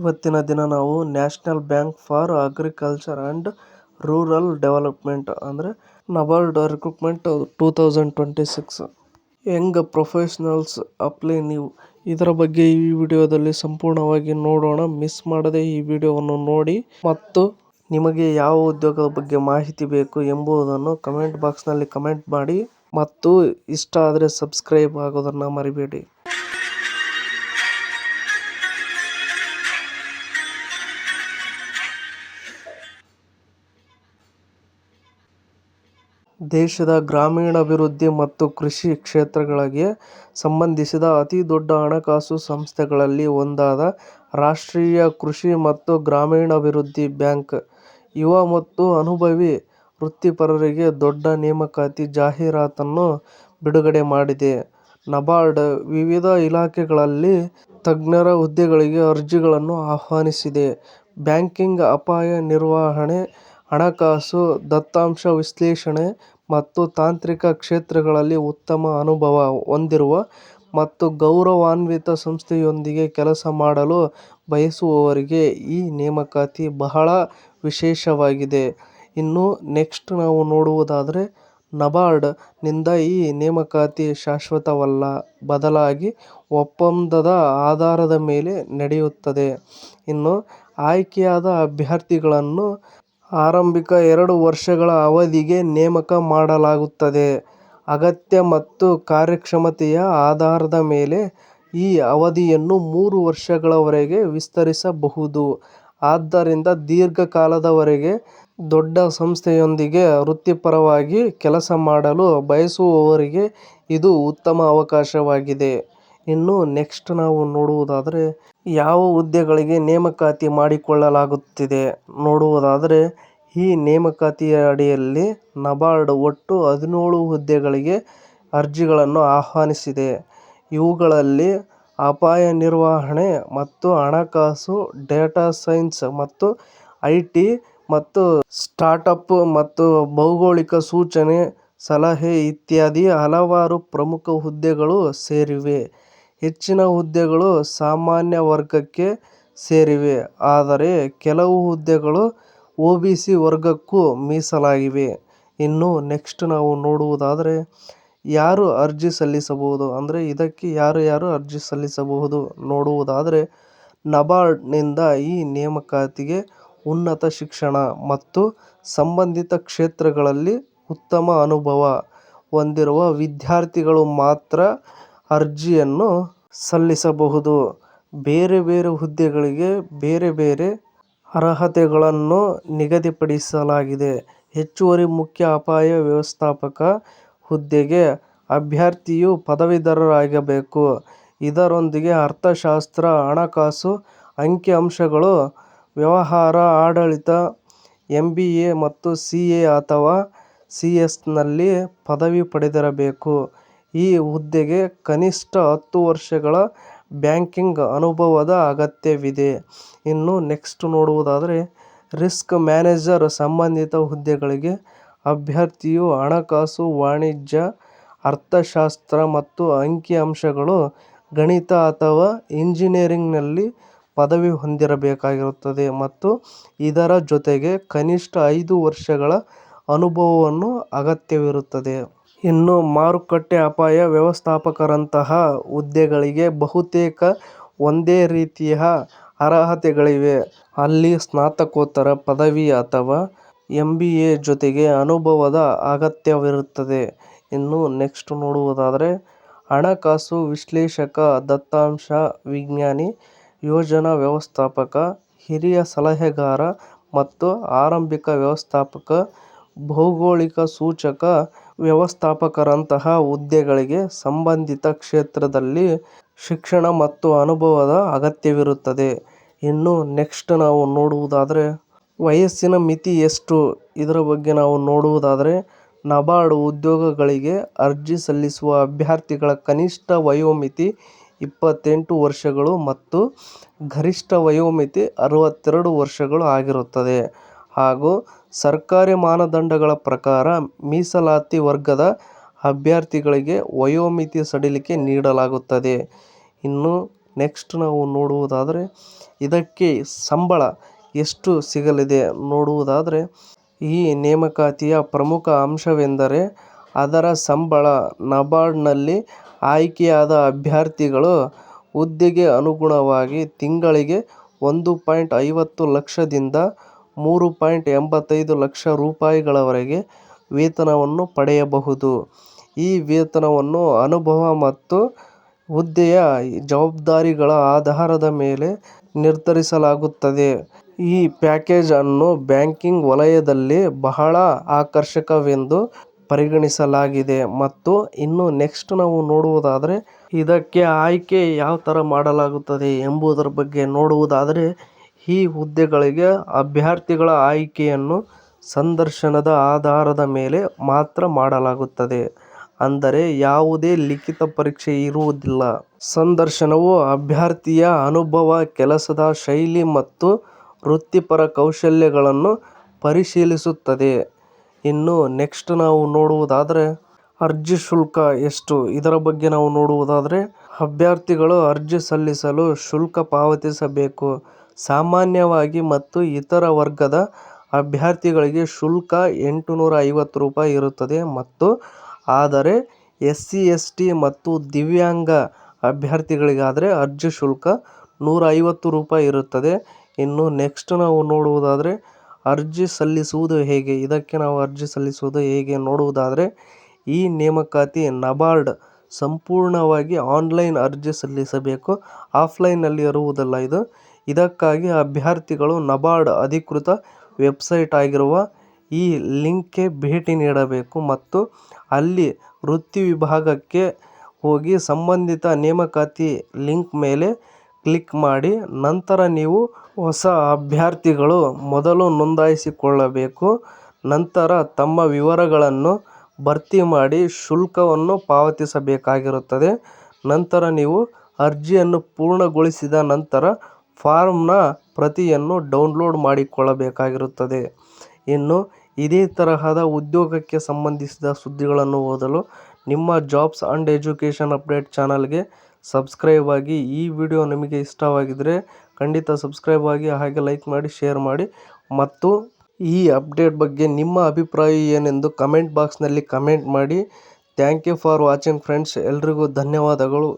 ಇವತ್ತಿನ ದಿನ ನಾವು national bank for agriculture and rural development ಅಂದ್ರೆ NABARD recruitment two thousand twenty six young professionals apply ನೀವು? ಇದರ ಬಗ್ಗೆ ಈ ವಿಡಿಯೋದಲ್ಲಿ ಸಂಪೂರ್ಣವಾಗಿ ನೋಡೋಣ. ಮಿಸ್ ಮಾಡದೆ ಈ ವಿಡಿಯೋವನ್ನು ನೋಡಿ. ಮತ್ತು ನಿಮಗೆ ಯಾವ ಉದ್ಯೋಗದ ಬಗ್ಗೆ ಮಾಹಿತಿ ಬೇಕು ಎಂಬುದನ್ನು ಕಮೆಂಟ್ ಬಾಕ್ಸ್ನಲ್ಲಿ ಕಮೆಂಟ್ ಮಾಡಿ. ಮತ್ತು ಇಷ್ಟ ಆದರೆ ಸಬ್ಸ್ಕ್ರೈಬ್ ಆಗೋದನ್ನು ಮರಿಬೇಡಿ. ದೇಶದ ಗ್ರಾಮೀಣಾಭಿವೃದ್ಧಿ ಮತ್ತು ಕೃಷಿ ಕ್ಷೇತ್ರಗಳಿಗೆ ಸಂಬಂಧಿಸಿದ ಅತಿ ದೊಡ್ಡ ಹಣಕಾಸು ಸಂಸ್ಥೆಗಳಲ್ಲಿ ಒಂದಾದ ರಾಷ್ಟ್ರೀಯ ಕೃಷಿ ಮತ್ತು ಗ್ರಾಮೀಣಾಭಿವೃದ್ಧಿ ಬ್ಯಾಂಕ್ ಯುವ ಮತ್ತು ಅನುಭವಿ ವೃತ್ತಿಪರರಿಗೆ ದೊಡ್ಡ ನೇಮಕಾತಿ ಜಾಹೀರಾತನ್ನು ಬಿಡುಗಡೆ ಮಾಡಿದೆ. ನಬಾರ್ಡ್ ವಿವಿಧ ಇಲಾಖೆಗಳಲ್ಲಿ ತಜ್ಞರ ಹುದ್ದೆಗಳಿಗೆ ಅರ್ಜಿಗಳನ್ನು ಆಹ್ವಾನಿಸಿದೆ. ಬ್ಯಾಂಕಿಂಗ್, ಅಪಾಯ ನಿರ್ವಹಣೆ, ಹಣಕಾಸು, ದತ್ತಾಂಶ ವಿಶ್ಲೇಷಣೆ ಮತ್ತು ತಾಂತ್ರಿಕ ಕ್ಷೇತ್ರಗಳಲ್ಲಿ ಉತ್ತಮ ಅನುಭವ ಹೊಂದಿರುವ ಮತ್ತು ಗೌರವಾನ್ವಿತ ಸಂಸ್ಥೆಯೊಂದಿಗೆ ಕೆಲಸ ಮಾಡಲು ಬಯಸುವವರಿಗೆ ಈ ನೇಮಕಾತಿ ಬಹಳ ವಿಶೇಷವಾಗಿದೆ. ಇನ್ನು ನೆಕ್ಸ್ಟ್ ನಾವು ನೋಡುವುದಾದರೆ ನಬಾರ್ಡ್ನಿಂದ ಈ ನೇಮಕಾತಿ ಶಾಶ್ವತವಲ್ಲ, ಬದಲಾಗಿ ಒಪ್ಪಂದದ ಆಧಾರದ ಮೇಲೆ ನಡೆಯುತ್ತದೆ. ಇನ್ನು ಆಯ್ಕೆಯಾದ ಅಭ್ಯರ್ಥಿಗಳನ್ನು ಆರಂಭಿಕ ಎರಡು ವರ್ಷಗಳ ಅವಧಿಗೆ ನೇಮಕ ಮಾಡಲಾಗುತ್ತದೆ. ಅಗತ್ಯ ಮತ್ತು ಕಾರ್ಯಕ್ಷಮತೆಯ ಆಧಾರದ ಮೇಲೆ ಈ ಅವಧಿಯನ್ನು ಮೂರು ವರ್ಷಗಳವರೆಗೆ ವಿಸ್ತರಿಸಬಹುದು. ಆದ್ದರಿಂದ ದೀರ್ಘಕಾಲದವರೆಗೆ ದೊಡ್ಡ ಸಂಸ್ಥೆಯೊಂದಿಗೆ ವೃತ್ತಿಪರವಾಗಿ ಕೆಲಸ ಮಾಡಲು ಬಯಸುವವರಿಗೆ ಇದು ಉತ್ತಮ ಅವಕಾಶವಾಗಿದೆ. ಇನ್ನು ನೆಕ್ಸ್ಟ್ ನಾವು ನೋಡುವುದಾದರೆ ಯಾವ ಹುದ್ದೆಗಳಿಗೆ ನೇಮಕಾತಿ ಮಾಡಿಕೊಳ್ಳಲಾಗುತ್ತಿದೆ ನೋಡುವುದಾದರೆ ಈ ನೇಮಕಾತಿಯ ಅಡಿಯಲ್ಲಿ ನಬಾರ್ಡ್ ಒಟ್ಟು ಹದಿನೇಳು ಹುದ್ದೆಗಳಿಗೆ ಅರ್ಜಿಗಳನ್ನು ಆಹ್ವಾನಿಸಿದೆ. ಇವುಗಳಲ್ಲಿ ಅಪಾಯ ನಿರ್ವಹಣೆ ಮತ್ತು ಹಣಕಾಸು, ಡೇಟಾ ಸೈನ್ಸ್ ಮತ್ತು ಐಟಿ ಮತ್ತು ಸ್ಟಾರ್ಟಪ್ ಮತ್ತು ಭೌಗೋಳಿಕ ಸೂಚನೆ, ಸಲಹೆ ಇತ್ಯಾದಿ ಹಲವಾರು ಪ್ರಮುಖ ಹುದ್ದೆಗಳು ಸೇರಿವೆ. ಹೆಚ್ಚಿನ ಹುದ್ದೆಗಳು ಸಾಮಾನ್ಯ ವರ್ಗಕ್ಕೆ ಸೇರಿವೆ. ಆದರೆ ಕೆಲವು ಹುದ್ದೆಗಳು ಒಬಿಸಿ ವರ್ಗಕ್ಕೂ ಮೀಸಲಾಗಿವೆ. ಇನ್ನು ನೆಕ್ಸ್ಟ್ ನಾವು ನೋಡುವುದಾದರೆ ಯಾರು ಅರ್ಜಿ ಸಲ್ಲಿಸಬಹುದು? ಅಂದ್ರೆ ಇದಕ್ಕೆ ಯಾರು ಯಾರು ಅರ್ಜಿ ಸಲ್ಲಿಸಬಹುದು? ನೋಡುವುದಾದರೆ ನಬಾರ್ಡ್ನಿಂದ ಈ ನೇಮಕಾತಿಗೆ ಉನ್ನತ ಶಿಕ್ಷಣ ಮತ್ತು ಸಂಬಂಧಿತ ಕ್ಷೇತ್ರಗಳಲ್ಲಿ ಉತ್ತಮ ಅನುಭವ ಹೊಂದಿರುವ ವಿದ್ಯಾರ್ಥಿಗಳು ಮಾತ್ರ ಅರ್ಜಿಯನ್ನು ಸಲ್ಲಿಸಬಹುದು. ಬೇರೆ ಬೇರೆ ಹುದ್ದೆಗಳಿಗೆ ಬೇರೆ ಬೇರೆ ಅರ್ಹತೆಗಳನ್ನು ನಿಗದಿಪಡಿಸಲಾಗಿದೆ. ಹೆಚ್ಚುವರಿ ಮುಖ್ಯ ಅಪಾಯ ವ್ಯವಸ್ಥಾಪಕ ಹುದ್ದೆಗೆ ಅಭ್ಯರ್ಥಿಯು ಪದವೀಧರರಾಗಬೇಕು ಇದರೊಂದಿಗೆ ಅರ್ಥಶಾಸ್ತ್ರ, ಹಣಕಾಸು, ಅಂಕಿ ಅಂಶಗಳು, ವ್ಯವಹಾರ ಆಡಳಿತ, ಎಂಬಿಎ ಮತ್ತು ಸಿಎ ಅಥವಾ ಸಿಎಸ್ನಲ್ಲಿ ಪದವಿ ಪಡೆದಿರಬೇಕು. ಈ ಹುದ್ದೆಗೆ ಕನಿಷ್ಠ ಹತ್ತು ವರ್ಷಗಳ ಬ್ಯಾಂಕಿಂಗ್ ಅನುಭವದ ಅಗತ್ಯವಿದೆ. ಇನ್ನು ನೆಕ್ಸ್ಟ್ ನೋಡುವುದಾದರೆ ರಿಸ್ಕ್ ಮ್ಯಾನೇಜರ್ ಸಂಬಂಧಿತ ಹುದ್ದೆಗಳಿಗೆ ಅಭ್ಯರ್ಥಿಯು ಹಣಕಾಸು, ವಾಣಿಜ್ಯ, ಅರ್ಥಶಾಸ್ತ್ರ ಮತ್ತು ಅಂಕಿ ಅಂಶಗಳು, ಗಣಿತ ಅಥವಾ ಇಂಜಿನಿಯರಿಂಗ್ನಲ್ಲಿ ಪದವಿ ಹೊಂದಿರಬೇಕಾಗಿರುತ್ತದೆ ಮತ್ತು ಇದರ ಜೊತೆಗೆ ಕನಿಷ್ಠ ಐದು ವರ್ಷಗಳ ಅನುಭವವನ್ನು ಅಗತ್ಯವಿರುತ್ತದೆ. ಇನ್ನು ಮಾರುಕಟ್ಟೆ ಅಪಾಯ ವ್ಯವಸ್ಥಾಪಕರಂತಹ ಹುದ್ದೆಗಳಿಗೆ ಬಹುತೇಕ ಒಂದೇ ರೀತಿಯ ಅರ್ಹತೆಗಳಿವೆ. ಅಲ್ಲಿ ಸ್ನಾತಕೋತ್ತರ ಪದವಿ ಅಥವಾ ಎಂಬಿಎ ಜೊತೆಗೆ ಅನುಭವದ ಅಗತ್ಯವಿರುತ್ತದೆ. ಇನ್ನು ನೆಕ್ಸ್ಟ್ ನೋಡುವುದಾದರೆ ಹಣಕಾಸು ವಿಶ್ಲೇಷಕ, ದತ್ತಾಂಶ ವಿಜ್ಞಾನಿ, ಯೋಜನಾ ವ್ಯವಸ್ಥಾಪಕ, ಹಿರಿಯ ಸಲಹೆಗಾರ ಮತ್ತು ಆರಂಭಿಕ ವ್ಯವಸ್ಥಾಪಕ, ಭೌಗೋಳಿಕ ಸೂಚಕ ವ್ಯವಸ್ಥಾಪಕರಂತಹ ಹುದ್ದೆಗಳಿಗೆ ಸಂಬಂಧಿತ ಕ್ಷೇತ್ರದಲ್ಲಿ ಶಿಕ್ಷಣ ಮತ್ತು ಅನುಭವದ ಅಗತ್ಯವಿರುತ್ತದೆ. ಇನ್ನು ನೆಕ್ಸ್ಟ್ ನಾವು ನೋಡುವುದಾದರೆ ವಯಸ್ಸಿನ ಮಿತಿ ಎಷ್ಟು ಇದರ ಬಗ್ಗೆ ನಾವು ನೋಡುವುದಾದರೆ ನಬಾರ್ಡ್ ಉದ್ಯೋಗಗಳಿಗೆ ಅರ್ಜಿ ಸಲ್ಲಿಸುವ ಅಭ್ಯರ್ಥಿಗಳ ಕನಿಷ್ಠ ವಯೋಮಿತಿ ಇಪ್ಪತ್ತೆಂಟು ವರ್ಷಗಳು ಮತ್ತು ಗರಿಷ್ಠ ವಯೋಮಿತಿ ಅರವತ್ತೆರಡು ವರ್ಷಗಳು ಆಗಿರುತ್ತದೆ ಹಾಗೂ ಸರ್ಕಾರಿ ಮಾನದಂಡಗಳ ಪ್ರಕಾರ ಮೀಸಲಾತಿ ವರ್ಗದ ಅಭ್ಯರ್ಥಿಗಳಿಗೆ ವಯೋಮಿತಿ ಸಡಿಲಿಕೆ ನೀಡಲಾಗುತ್ತದೆ. ಇನ್ನು ನೆಕ್ಸ್ಟ್ ನಾವು ನೋಡುವುದಾದರೆ ಇದಕ್ಕೆ ಸಂಬಳ ಎಷ್ಟು ಸಿಗಲಿದೆ ನೋಡುವುದಾದರೆ ಈ ನೇಮಕಾತಿಯ ಪ್ರಮುಖ ಅಂಶವೆಂದರೆ ಅದರ ಸಂಬಳ. ನಬಾರ್ಡ್ನಲ್ಲಿ ಆಯ್ಕೆಯಾದ ಅಭ್ಯರ್ಥಿಗಳು ಹುದ್ದೆಗೆ ಅನುಗುಣವಾಗಿ ತಿಂಗಳಿಗೆ ಒಂದು ಪಾಯಿಂಟ್ ಐವತ್ತು ಲಕ್ಷದಿಂದ ಮೂರು ಪಾಯಿಂಟ್ ಎಂಬತ್ತೈದು ಲಕ್ಷ ರೂಪಾಯಿಗಳವರೆಗೆ ವೇತನವನ್ನು ಪಡೆಯಬಹುದು. ಈ ವೇತನವನ್ನು ಅನುಭವ ಮತ್ತು ಹುದ್ದೆಯ ಜವಾಬ್ದಾರಿಗಳ ಆಧಾರದ ಮೇಲೆ ನಿರ್ಧರಿಸಲಾಗುತ್ತದೆ. ಈ ಪ್ಯಾಕೇಜ್ ಅನ್ನು ಬ್ಯಾಂಕಿಂಗ್ ವಲಯದಲ್ಲಿ ಬಹಳ ಆಕರ್ಷಕವೆಂದು ಪರಿಗಣಿಸಲಾಗಿದೆ. ಮತ್ತು ಇನ್ನು ನೆಕ್ಸ್ಟ್ ನಾವು ನೋಡುವುದಾದರೆ ಇದಕ್ಕೆ ಆಯ್ಕೆ ಯಾವ ಥರ ಮಾಡಲಾಗುತ್ತದೆ ಎಂಬುದರ ಬಗ್ಗೆ ನೋಡುವುದಾದರೆ ಈ ಹುದ್ದೆಗಳಿಗೆ ಅಭ್ಯರ್ಥಿಗಳ ಆಯ್ಕೆಯನ್ನು ಸಂದರ್ಶನದ ಆಧಾರದ ಮೇಲೆ ಮಾತ್ರ ಮಾಡಲಾಗುತ್ತದೆ. ಅಂದರೆ ಯಾವುದೇ ಲಿಖಿತ ಪರೀಕ್ಷೆ ಇರುವುದಿಲ್ಲ. ಸಂದರ್ಶನವು ಅಭ್ಯರ್ಥಿಯ ಅನುಭವ, ಕೆಲಸದ ಶೈಲಿ ಮತ್ತು ವೃತ್ತಿಪರ ಕೌಶಲ್ಯಗಳನ್ನು ಪರಿಶೀಲಿಸುತ್ತದೆ. ಇನ್ನು ನೆಕ್ಸ್ಟ್ ನಾವು ನೋಡುವುದಾದರೆ ಅರ್ಜಿ ಶುಲ್ಕ ಎಷ್ಟು ಇದರ ಬಗ್ಗೆ ನಾವು ನೋಡುವುದಾದರೆ ಅಭ್ಯರ್ಥಿಗಳು ಅರ್ಜಿ ಸಲ್ಲಿಸಲು ಶುಲ್ಕ ಪಾವತಿಸಬೇಕು. ಸಾಮಾನ್ಯವಾಗಿ ಮತ್ತು ಇತರ ವರ್ಗದ ಅಭ್ಯರ್ಥಿಗಳಿಗೆ ಶುಲ್ಕ ಎಂಟುನೂರ ಐವತ್ತು ರೂಪಾಯಿ ಇರುತ್ತದೆ ಮತ್ತು ಆದರೆ ಎಸ್ಸಿ, ಎಸ್ಟಿ ಮತ್ತು ದಿವ್ಯಾಂಗ ಅಭ್ಯರ್ಥಿಗಳಿಗಾದರೆ ಅರ್ಜಿ ಶುಲ್ಕ ನೂರ ಐವತ್ತು ರೂಪಾಯಿ ಇರುತ್ತದೆ. ಇನ್ನು ನೆಕ್ಸ್ಟ್ ನಾವು ನೋಡುವುದಾದರೆ ಅರ್ಜಿ ಸಲ್ಲಿಸುವುದು ಹೇಗೆ ಇದಕ್ಕೆ ನಾವು ಅರ್ಜಿ ಸಲ್ಲಿಸುವುದು ಹೇಗೆ ನೋಡುವುದಾದರೆ ಈ ನೇಮಕಾತಿ ನಬಾರ್ಡ್ ಸಂಪೂರ್ಣವಾಗಿ ಆನ್ಲೈನ್ ಅರ್ಜಿ ಸಲ್ಲಿಸಬೇಕು ಆಫ್ಲೈನ್ನಲ್ಲಿ ಇರುವುದಿಲ್ಲ ಇದು. ಇದಕ್ಕಾಗಿ ಅಭ್ಯರ್ಥಿಗಳು ನಬಾರ್ಡ್ ಅಧಿಕೃತ ವೆಬ್ಸೈಟ್ ಆಗಿರುವ ಈ ಲಿಂಕ್ಗೆ ಭೇಟಿ ನೀಡಬೇಕು ಮತ್ತು ಅಲ್ಲಿ ವೃತ್ತಿ ವಿಭಾಗಕ್ಕೆ ಹೋಗಿ ಸಂಬಂಧಿತ ನೇಮಕಾತಿ ಲಿಂಕ್ ಮೇಲೆ ಕ್ಲಿಕ್ ಮಾಡಿ, ನಂತರ ನೀವು ಹೊಸ ಅಭ್ಯರ್ಥಿಗಳು ಮೊದಲು ನೋಂದಾಯಿಸಿಕೊಳ್ಳಬೇಕು. ನಂತರ ತಮ್ಮ ವಿವರಗಳನ್ನು ಭರ್ತಿ ಮಾಡಿ ಶುಲ್ಕವನ್ನು ಪಾವತಿಸಬೇಕಾಗಿರುತ್ತದೆ. ನಂತರ ನೀವು ಅರ್ಜಿಯನ್ನು ಪೂರ್ಣಗೊಳಿಸಿದ ನಂತರ ಫಾರ್ಮ್ನ ಪ್ರತಿಯನ್ನು ಡೌನ್ಲೋಡ್ ಮಾಡಿಕೊಳ್ಳಬೇಕಾಗಿರುತ್ತದೆ. ಇನ್ನು, ಇದೇ ತರಹದ ಉದ್ಯೋಗಕ್ಕೆ ಸಂಬಂಧಿಸಿದ ಸುದ್ದಿಗಳನ್ನು ಓದಲು ನಿಮ್ಮ ಜಾಬ್ಸ್ ಅಂಡ್ ಎಜುಕೇಷನ್ ಅಪ್ಡೇಟ್ ಚಾನಲ್ಗೆ ಸಬ್ಸ್ಕ್ರೈಬ್ ಆಗಿ. ಈ ವಿಡಿಯೋ ನಿಮಗೆ ಇಷ್ಟವಾಗಿದ್ದರೆ ಖಂಡಿತ ಸಬ್ಸ್ಕ್ರೈಬ್ ಆಗಿ ಹಾಗೆ ಲೈಕ್ ಮಾಡಿ, ಶೇರ್ ಮಾಡಿ ಮತ್ತು ಈ ಅಪ್ಡೇಟ್ ಬಗ್ಗೆ ನಿಮ್ಮ ಅಭಿಪ್ರಾಯ ಏನೆಂದು ಕಮೆಂಟ್ ಬಾಕ್ಸ್ನಲ್ಲಿ ಕಮೆಂಟ್ ಮಾಡಿ. Thank you for watching friends ಎಲ್ಲರಿಗೂ ಧನ್ಯವಾದಗಳು.